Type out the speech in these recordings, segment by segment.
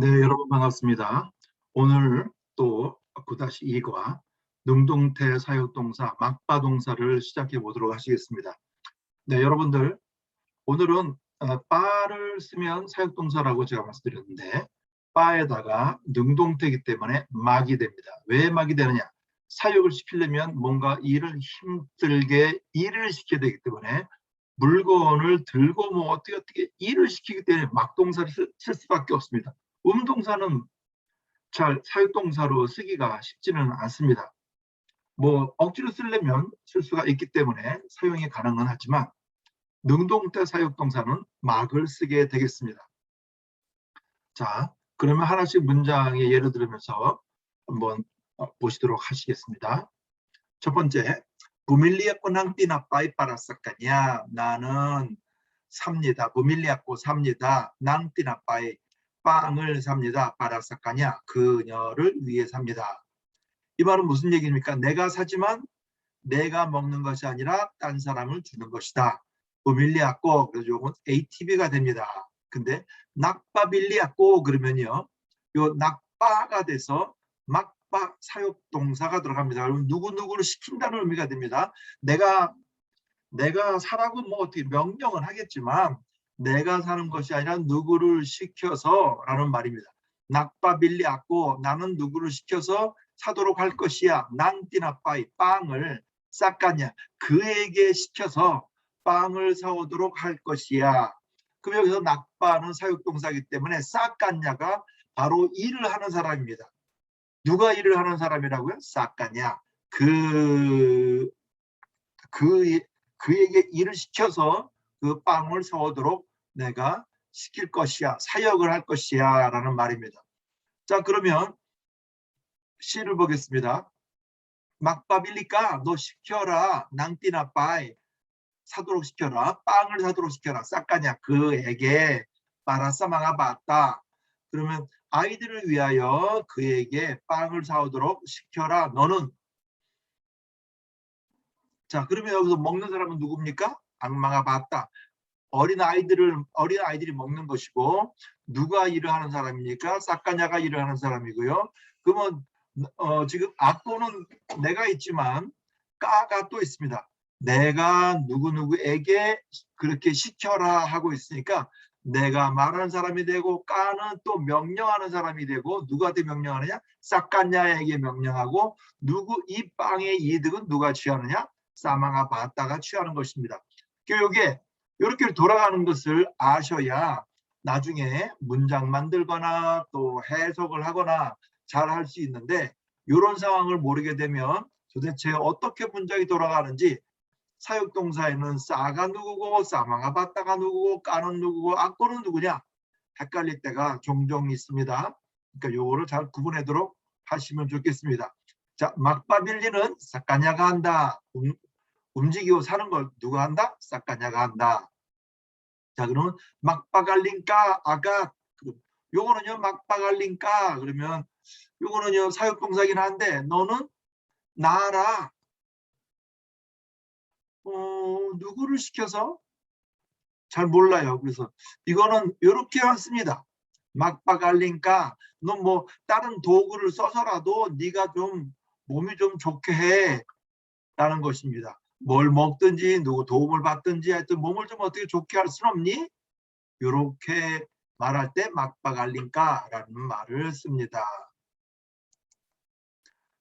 네, 여러분 반갑습니다. 오늘 또 9-2과 능동태 사역동사 막바동사를 시작해 보도록 하시겠습니다. 네, 여러분들 오늘은 어, 바를 쓰면 사역동사라고 제가 말씀드렸는데 바에다가 능동태이기 때문에 막이 됩니다. 왜 막이 되느냐? 사역을 시키려면 뭔가 일을 힘들게 일을 시켜야 되기 때문에 물건을 들고 뭐 어떻게 어떻게 일을 시키기 때문에 막동사를 쓸, 쓸 수밖에 없습니다. 음동사는 잘 사역동사로 쓰기가 쉽지는 않습니다. 뭐 억지로 쓰려면 쓸 수가 있기 때문에 사용이 가능은 하지만 능동태 사역동사는 막을 쓰게 되겠습니다. 자, 그러면 하나씩 문장의 예를 들으면서 한번 어, 보시도록 하시겠습니다. 첫 번째, 부밀리아코 낭띠나 빠이빠라사까냐 나는 삽니다. 부밀리아코 삽니다. 낭띠나 빠이 빵을 삽니다. 빠라사까냐 그녀를 위해 삽니다. 이 말은 무슨 얘기입니까? 내가 사지만 내가 먹는 것이 아니라 딴 사람을 주는 것이다. 부밀리아꼬 그래서 요건 ATB가 됩니다. 근데 낙바빌리아꼬 그러면요. 요 낙바가 돼서 막바 사역 동사가 들어갑니다. 그럼 누구누구를 시킨다는 의미가 됩니다. 내가 내가 사라고 뭐 어떻게 명령은 하겠지만 내가 사는 것이 아니라 누구를 시켜서 라는 말입니다. 낙바빌리 아고 나는 누구를 시켜서 사도록 할 것이야. 낭띠나빠이 빵을 싹가냐 그에게 시켜서 빵을 사오도록 할 것이야. 그럼 여기서 낙바는 사육동사이기 때문에 싹가냐가 바로 일을 하는 사람입니다. 누가 일을 하는 사람이라고요? 싹가냐 그, 그, 그에게 일을 시켜서 그 빵을 사오도록 내가 시킬 것이야 사역을 할 것이야 라는 말입니다. 자 그러면 시를 보겠습니다. 막바빌리까 너 시켜라. 낭띠나 빠이. 사도록 시켜라. 빵을 사도록 시켜라. 싹가냐 그에게. 빠라사마가 봤다. 그러면 아이들을 위하여 그에게 빵을 사오도록 시켜라 너는. 자 그러면 여기서 먹는 사람은 누굽니까? 악마가 봤다 어린 아이들을 어린 아이들이 먹는 것이고 누가 일을 하는 사람입니까? 싹가냐가 일을 하는 사람이고요. 그러면 어, 지금 악보는 내가 있지만 까가 또 있습니다. 내가 누구누구에게 그렇게 시켜라 하고 있으니까 내가 말하는 사람이 되고 까는 또 명령하는 사람이 되고 누구한테 명령하느냐? 싹가냐에게 명령하고 누구 이 빵의 이득은 누가 취하느냐? 사망아 바다가 취하는 것입니다. 교육에 이렇게 돌아가는 것을 아셔야 나중에 문장 만들거나 또 해석을 하거나 잘 할 수 있는데 이런 상황을 모르게 되면 도대체 어떻게 문장이 돌아가는지 사역동사에는 싸가 누구고 싸망아 봤다가 누구고 까는 누구고 악보는 누구냐 헷갈릴 때가 종종 있습니다. 그러니까 요거를 잘 구분하도록 하시면 좋겠습니다. 자, 막바빌리는 싹가냐가 한다. 음, 움직이고 사는 걸 누가 한다? 싹가냐가 한다. 자 그러면 막바갈린까 아가 요거는요 막바갈린까 그러면 요거는요 사역동사긴 한데 너는 나라. 어, 누구를 시켜서? 잘 몰라요. 그래서 이거는 이렇게만 씁니다. 막바갈린까 너뭐 다른 도구를 써서라도 네가 좀 몸이 좀 좋게 해. 라는 것입니다 뭘 먹든지 누구 도움을 받든지 하여튼 몸을 좀 어떻게 좋게 할 수는 없니? 이렇게 말할 때 막바갈린까라는 말을 씁니다.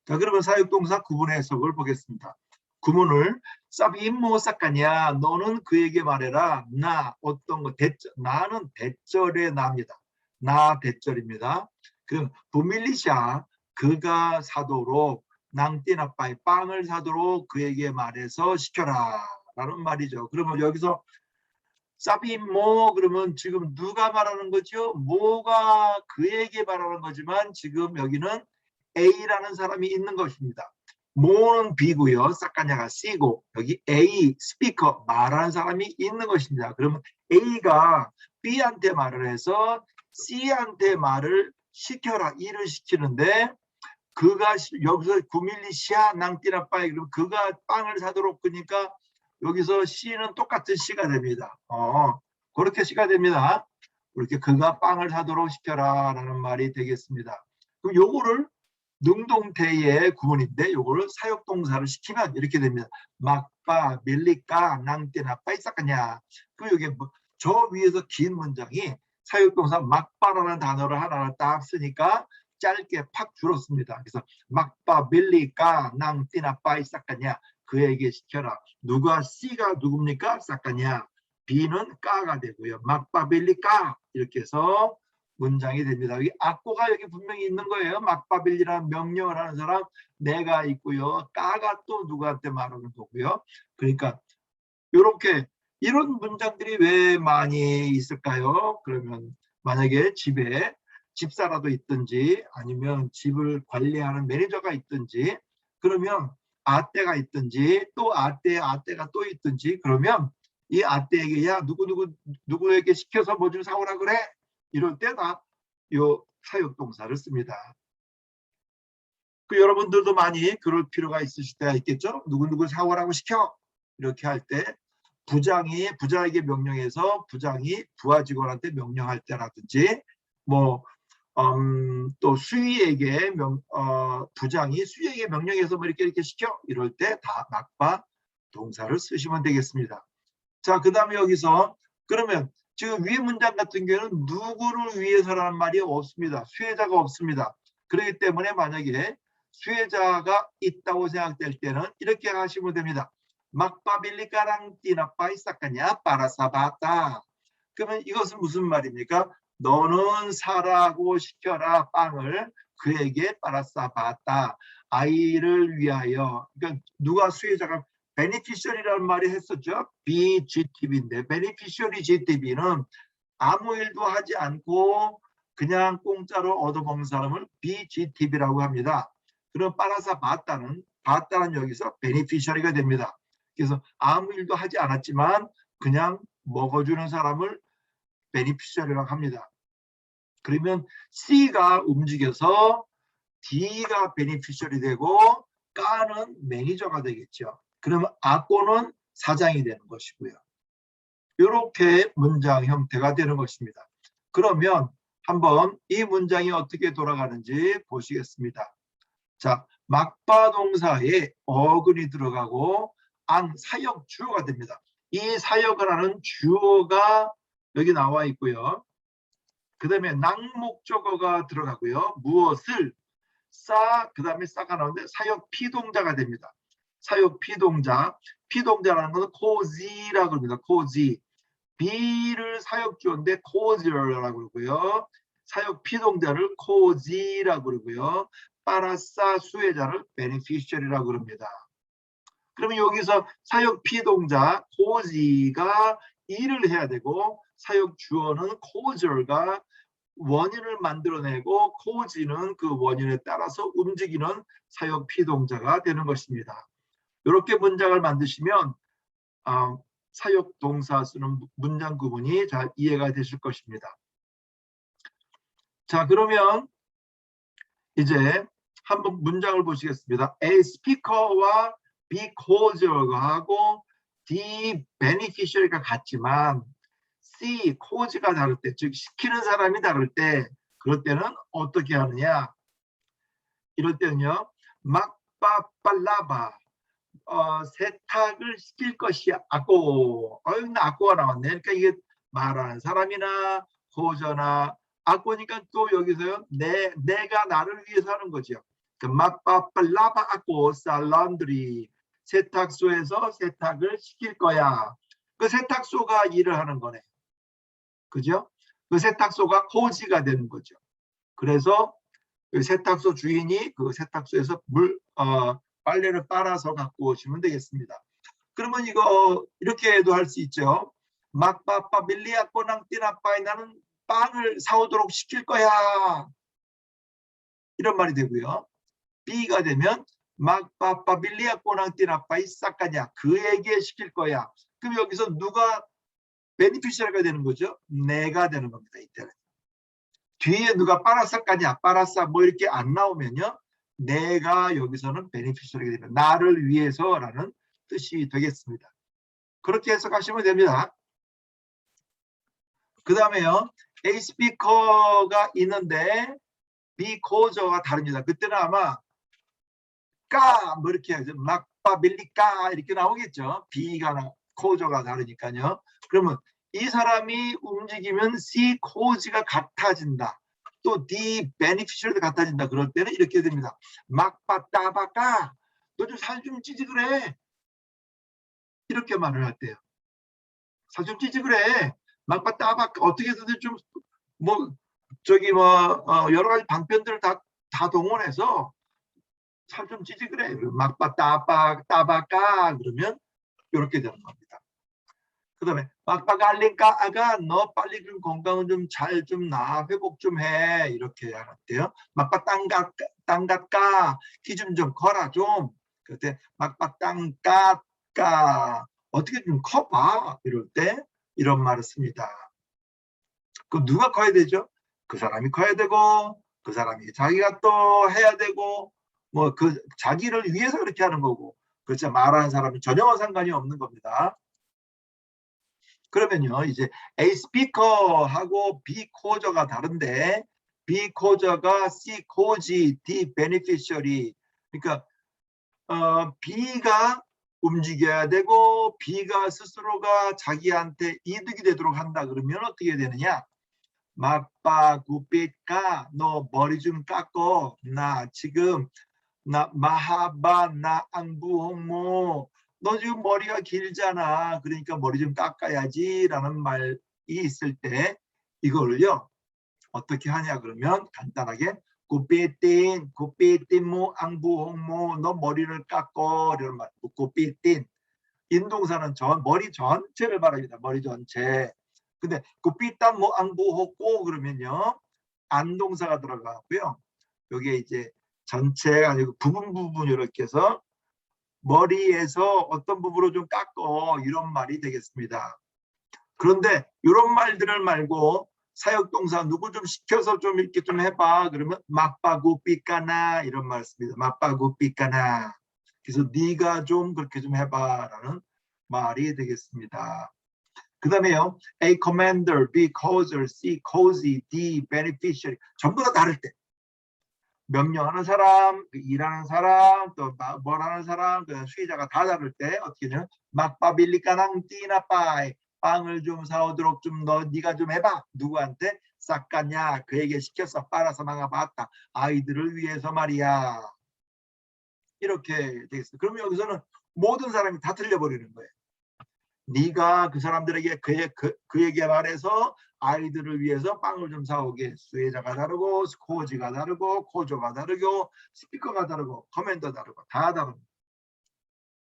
자 그러면 사역동사 구분 해석을 보겠습니다. 구문을 쌉임모 싹가냐 너는 그에게 말해라 나 어떤 거 대절 나는 대절의 나입니다. 나 대절입니다. 그럼 부밀리샤 그가 사도록 낭띠나빠이 빵을 사도록 그에게 말해서 시켜라 라는 말이죠. 그러면 여기서 사비모 그러면 지금 누가 말하는 거죠? 뭐가 그에게 말하는 거지만 지금 여기는 A라는 사람이 있는 것입니다. 모는 B고요. 싹가냐가 C고 여기 A 스피커 말하는 사람이 있는 것입니다. 그러면 A가 B한테 말을 해서 C한테 말을 시켜라 일을 시키는데 그가 여기서 구밀리 시아 낭띠나 빠이 그럼 그가 빵을 사도록 그러니까 여기서 시는 똑같은 시가 됩니다. 어, 그렇게 시가 됩니다. 이렇게 그가 빵을 사도록 시켜라 라는 말이 되겠습니다. 그럼 요거를 능동태의 구문인데 요거를 사역동사를 시키면 이렇게 됩니다. 막바, 밀리까, 낭띠나 빠이싹하냐. 그럼 이게 뭐, 저 위에서 긴 문장이 사역동사 막바라는 단어를 하나를 딱 쓰니까 짧게 팍 줄었습니다. 그래서 막바, 밀리까, 낭띠나 빠이싹하냐. 그에게 시켜라. 누가 C가 누굽니까? 싹하냐. B는 까가 되고요. 막바, 밀리까 이렇게 해서 문장이 됩니다. 여기 악고가 여기 분명히 있는 거예요. 막바빌리라는 명령을 하는 사람 내가 있고요. 까가 또 누구한테 말하는 거고요. 그러니까 이렇게 이런 문장들이 왜 많이 있을까요? 그러면 만약에 집에 집사라도 있든지 아니면 집을 관리하는 매니저가 있든지 그러면 아떼가 있든지 또 아떼 아떼가 또 있든지 그러면 이 아떼에게 야 누구 누구 누구에게 시켜서 뭐 좀 사오라 그래 이럴 때다 요 사역 동사를 씁니다. 그 여러분들도 많이 그럴 필요가 있으실 때가 있겠죠. 누구누구 사오라고 시켜 이렇게 할 때 부장이 부자에게 명령해서 부장이 부하 직원한테 명령할 때라든지 뭐 음, 또 수위에게 명, 어, 부장이 수위에게 명령해서 뭐 이렇게 이렇게 시켜 이럴 때다 막바 동사를 쓰시면 되겠습니다. 자, 그 다음에 여기서 그러면 지금 위의 문장 같은 경우는 누구를 위해서라는 말이 없습니다. 수혜자가 없습니다. 그렇기 때문에 만약에 수혜자가 있다고 생각될 때는 이렇게 하시면 됩니다. 막바빌리까랑 띠나빠이 싹가냐 빠라사바다. 그러면 이것은 무슨 말입니까? 너는 사라고 시켜라 빵을 그에게 빠라사바다. 아이를 위하여. 그러니까 누가 수혜자가 베니피셜이라는 말이 했었죠. BGTB인데 베니피셜이 GTB는 아무 일도 하지 않고 그냥 공짜로 얻어먹는 사람을 BGTB라고 합니다. 그럼 빨아서 봤다는 봤다는 여기서 베니피셜이가 됩니다. 그래서 아무 일도 하지 않았지만 그냥 먹어주는 사람을 베니피셜이라고 합니다. 그러면 C가 움직여서 D가 베니피셜이 되고 까는 매니저가 되겠죠. 그러면 악고는 사장이 되는 것이고요. 이렇게 문장 형태가 되는 것입니다. 그러면 한번 이 문장이 어떻게 돌아가는지 보시겠습니다. 자, 막바 동사에 어근이 들어가고 안 사역 주어가 됩니다. 이 사역을 하는 주어가 여기 나와 있고요. 그 다음에 낭목적어가 들어가고요. 무엇을 싸, 그 다음에 싸가 나오는데 사역 피동자가 됩니다. 사역 피동자, 피동자라는 것은 코지라고 합니다. 코지. B를 사역주어인데 코지라고 그러고요. 사역 피동자를 코지라고 그러고요. 빠라싸 수혜자를 베네피셜이라고 그럽니다. 그러면 여기서 사역 피동자 코지가 일을 해야 되고 사역 주어는 코저가 원인을 만들어내고 코지는 그 원인에 따라서 움직이는 사역 피동자가 되는 것입니다. 이렇게 문장을 만드시면 어, 사역 동사 쓰는 문장 구분이 잘 이해가 되실 것입니다. 자 그러면 이제 한번 문장을 보시겠습니다. A speaker와 because가 하고 D beneficiary가 같지만 C cause가 다를 때, 즉 시키는 사람이 다를 때 그럴 때는 어떻게 하느냐? 이럴 때는요. 막빠빨라바 어, 세탁을 시킬 것이 악고. 어유 악고가 나왔네. 그러니까 이게 말하는 사람이나 호저나 악고니까 또 여기서요. 내 내가 나를 위해서 하는 거죠. 그 막빠빨라바 악고 살런드리 세탁소에서 세탁을 시킬 거야. 그 세탁소가 일을 하는 거네. 그죠? 그 세탁소가 코지가 되는 거죠. 그래서 그 세탁소 주인이 그 세탁소에서 물 어, 빨래를 빨아서 갖고 오시면 되겠습니다. 그러면 이거 이렇게도 할 수 있죠. 막빠빠 밀리아 꼬낭 띠나빠이 나는 빵을 사오도록 시킬 거야. 이런 말이 되고요. B가 되면 막빠빠 밀리아 꼬낭 띠나빠이 싹가냐 그에게 시킬 거야. 그럼 여기서 누가 베니피셜가 되는 거죠? 내가 되는 겁니다. 이때는. 뒤에 누가 빠라싹가냐 빠라싸 뭐 이렇게 안 나오면요. 내가 여기서는 베니피셜이 되면 나를 위해서라는 뜻이 되겠습니다. 그렇게 해석하시면 됩니다. 그 다음에요. A 스피커가 있는데 B 코저가 다릅니다. 그때는 아마 까, 뭐 이렇게 해서 막바 밀리까 이렇게 나오겠죠. 나, 코저가 다르니까요. 그러면 이 사람이 움직이면 C 코즈가 같아진다. 또 D 베니피셜도 같아진다. 그럴 때는 이렇게 됩니다. 막바 따바까 너 좀 살 좀 찌지 그래. 이렇게 말을 할 때요. 살 좀 찌지 그래. 막바 따바까 어떻게 해서든 좀 뭐 저기 뭐 어, 여러 가지 방편들을 다, 다 동원해서 살좀 찌지 그래. 막바 따바 따바까 그러면 이렇게 되는 겁니다. 그 다음에 막바가 알린까 아가 너 빨리 좀 건강은 좀 잘 좀 나 회복 좀 해 이렇게 하는데요. 막바 땅가 땅가까 기준 좀 커라 좀 그때 막바 땅가까 어떻게 좀 커봐 이럴 때 이런 말을 씁니다. 그럼 누가 커야 되죠? 그 사람이 커야 되고 그 사람이 자기가 또 해야 되고 뭐 그 자기를 위해서 그렇게 하는 거고 그렇죠 말하는 사람은 전혀 상관이 없는 겁니다. 그러면요 이제 A 스피커하고 B 코저가 다른데 B 코저가 C 코지 D 베니피셜이 그러니까 어, B가 움직여야 되고 B가 스스로가 자기한테 이득이 되도록 한다 그러면 어떻게 되느냐? 막바 구빛가 너 머리 좀 깎고 나 지금 나 마하바 나 앙부홍모 너 지금 머리가 길잖아. 그러니까 머리 좀 깎아야지 라는 말이 있을 때 이거를요 어떻게 하냐 그러면 간단하게 구삐띵 구삐띵 모 앙부홍모 너 머리를 깎고 이런 말 구삐띵 인동사는 전 머리 전체를 말합니다. 머리 전체. 근데 구삐땀 뭐 앙부호고 그러면요 안동사가 들어가고요 여기에 이제 전체가 아니고 부분 부분 이렇게 해서 머리에서 어떤 부분으로 좀 깎어 이런 말이 되겠습니다. 그런데 이런 말들을 말고 사역동사 누구 좀 시켜서 좀 이렇게 좀 해봐 그러면 맞바구 삐까나 이런 말 씁니다. 맞바구 삐까나 그래서 네가 좀 그렇게 좀 해봐라는 말이 되겠습니다. 그 다음에요. A commander, B causer, C causey, D beneficiary 전부 다 다를 때 명령하는 사람, 그 일하는 사람, 또 뭘 하는 사람, 그 수혜자가 다 다를 때 어떻게 되냐면 막바빌리까낭 띠나 빠이 빵을 좀 사오도록 좀 너 네가 좀 해봐. 누구한테? 싹가냐? 그에게 시켜서 빨아서 망아봤다. 아이들을 위해서 말이야. 이렇게 되겠어 그러면 여기서는 모든 사람이 다 틀려버리는 거예요. 네가 그 사람들에게 그에, 그, 그에게 말해서 아이들을 위해서 빵을 좀 사오게 수혜자가 다르고 스코지가 다르고 코조가 다르고 스피커가 다르고 커맨더 다르고 다 다릅니다.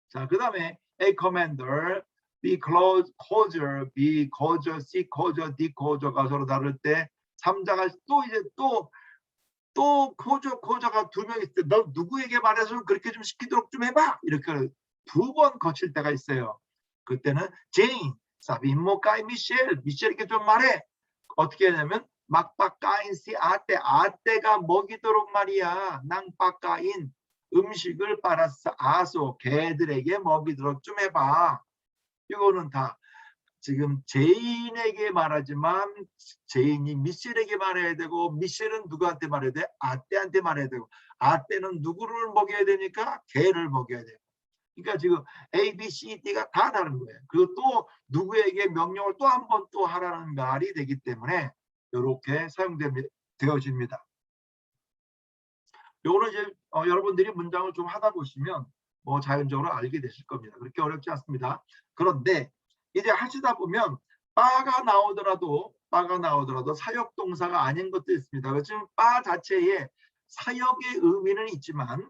자, 그 다음에 A commander, B close, causor, B causor, C causor, D causor가 서로 다를 때 삼자가 또 이제 또또 코저 코저가 두 명 있을 때 너 누구에게 말해서 그렇게 좀 시키도록 좀 해봐 이렇게 두 번 거칠 때가 있어요. 그때는 제인, 사비모 까이 미셸, 미셸에게 좀 말해. 어떻게 하냐면 막바까인시 아떼, 아떼가 먹이도록 말이야. 낭바까인 음식을 빨았어. 아소, 개들에게 먹이도록 좀 해봐. 이거는 다 지금 제인에게 말하지만 제인이 미셸에게 말해야 되고 미셸은 누구한테 말해야 돼? 아떼한테 말해야 되고 아떼는 누구를 먹여야 되니까 개를 먹여야 돼요. 그러니까 지금 A, B, C, D가 다 다른 거예요. 그리고 또 누구에게 명령을 또 한 번 또 하라는 말이 되기 때문에 이렇게 사용되어집니다. 요거는 이제 어, 여러분들이 문장을 좀 하다 보시면 뭐 자연적으로 알게 되실 겁니다. 그렇게 어렵지 않습니다. 그런데 이제 하시다 보면 바가 나오더라도 바가 나오더라도 사역 동사가 아닌 것도 있습니다. 지금 바 자체에 사역의 의미는 있지만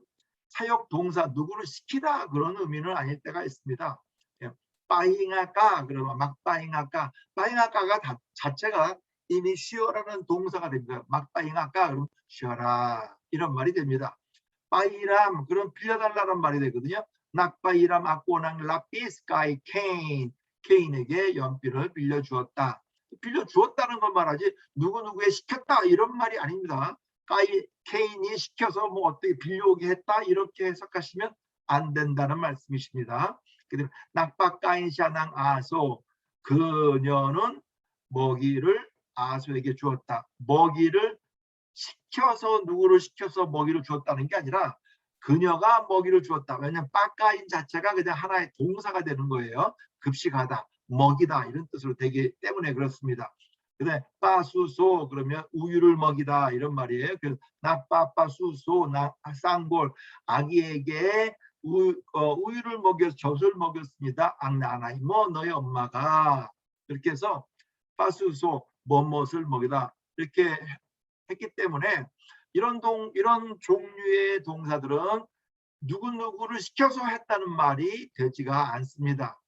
사역 동사 누구를 시키다 그런 의미는 아닐 때가 있습니다. 예, 빠잉아까 그러면 막 빠잉아까 빠잉아까가 자체가 이미 쉬어라는 동사가 됩니다. 막 빠잉아까 그러면 쉬어라 이런 말이 됩니다. 빠이람 그럼 빌려달라는 말이 되거든요. 낙바이람 아꼬낭 라피스카이 케인 케인에게 연필을 빌려주었다. 빌려주었다는 건 말하지 누구누구에 시켰다 이런 말이 아닙니다. 까이 케인이 시켜서 뭐 어떻게 빌려오게 했다 이렇게 해석하시면 안 된다는 말씀이십니다. 그다음 낙바 까인 샤낭 아소 그녀는 먹이를 아수에게 주었다. 먹이를 시켜서 누구를 시켜서 먹이를 주었다는 게 아니라 그녀가 먹이를 주었다. 왜냐하면 빠까인 자체가 그냥 하나의 동사가 되는 거예요. 급식하다, 먹이다 이런 뜻으로 되기 때문에 그렇습니다. 근데 빠수소 그러면 우유를 먹이다 이런 말이에요. 그 나빠빠수소 나 쌍골 아기에게 우, 어, 우유를 먹여 젖을 먹였습니다. 악나나이 뭐 너희 엄마가 이렇게 해서 빠수소 뭐뭇을 먹이다 이렇게 했기 때문에 이런 동 이런 종류의 동사들은 누구 누구를 시켜서 했다는 말이 되지가 않습니다.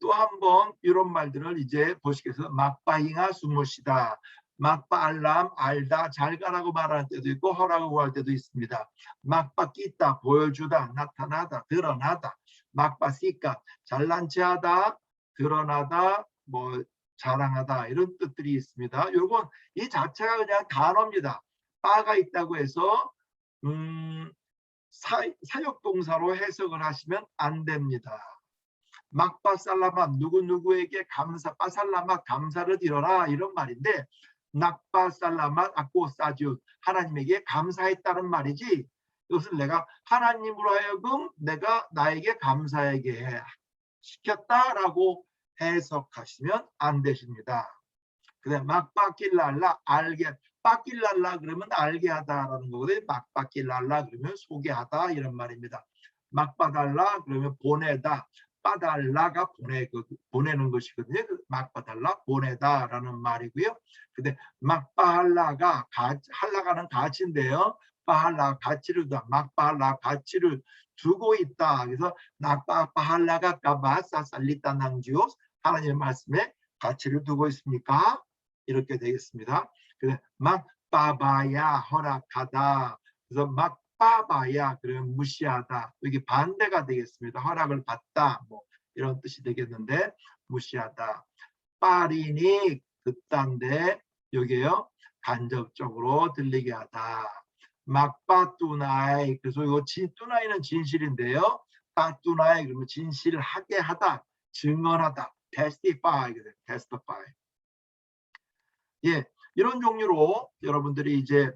또 한 번 이런 말들을 이제 보시겠어요. 막바잉아 수모시다. 막바 알람 알다 잘 가라고 말하는 때도 있고 허라고 할 때도 있습니다. 막바 끼다 보여주다 나타나다 드러나다 막바시까 잘난 체하다 드러나다 뭐 자랑하다 이런 뜻들이 있습니다. 요건 이 자체가 그냥 단어입니다. 빠가 있다고 해서 음, 사, 사역동사로 해석을 하시면 안 됩니다. 막바살라마 누구누구에게 감사 빠살라마 감사를 드려라 이런 말인데 낙바살라마 아꼬사주 하나님에게 감사했다는 말이지 이것을 내가 하나님으로 하여금 내가 나에게 감사하게 시켰다라고 해석하시면 안 되십니다. 그래 막바길랄라 알게 빠길랄라 그러면 알게 하다라는 거거든요. 막바길랄라 그러면 소개하다 이런 말입니다. 막바달라 그러면 보내다. 빠달라가 보내 그 보내는 것이거든요. 그 막바달라 보내다라는 말이고요. 근데 막바할라가 가, 할라가는 가치인데요. 빠할라 가치를 두 막바할라 가치를 두고 있다. 그래서 낙바할라가 까바사 살리타 낭지오 하나님의 말씀에 가치를 두고 있습니까? 이렇게 되겠습니다. 그래서 막바바야 허락하다. 그래서 막 빠바야 그러면 무시하다. 여기 반대가 되겠습니다. 허락을 받다. 뭐 이런 뜻이 되겠는데 무시하다. 빠리니 그딴데 여기에요. 간접적으로 들리게 하다. 막빠뚜나이. 그래서 이거 뚜나이는 진실인데요. 빠뚜나이 그러면 진실하게 하다 증언하다. testify testify. 예 이런 종류로 여러분들이 이제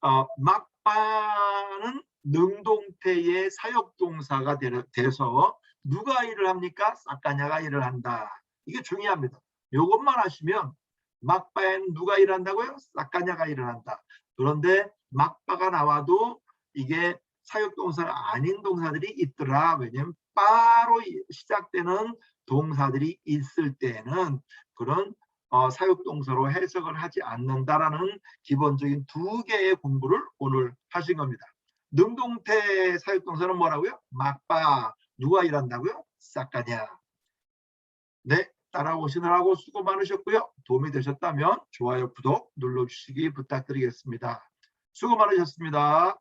어, 막 빠는 능동태의 사역동사가 돼서 누가 일을 합니까? 싹가냐가 일을 한다. 이게 중요합니다. 이것만 하시면 막바에는 누가 일한다고요? 싹가냐가 일을 한다. 그런데 막바가 나와도 이게 사역동사가 아닌 동사들이 있더라. 왜냐하면 빠로 시작되는 동사들이 있을 때는 그런 어, 사역동사로 해석을 하지 않는다라는 기본적인 두 개의 공부를 오늘 하신 겁니다. 능동태 사역동사는 뭐라고요? 막바 누가 일한다고요? 싹가냐. 네, 따라오시느라고 수고 많으셨고요. 도움이 되셨다면 좋아요, 구독 눌러주시기 부탁드리겠습니다. 수고 많으셨습니다.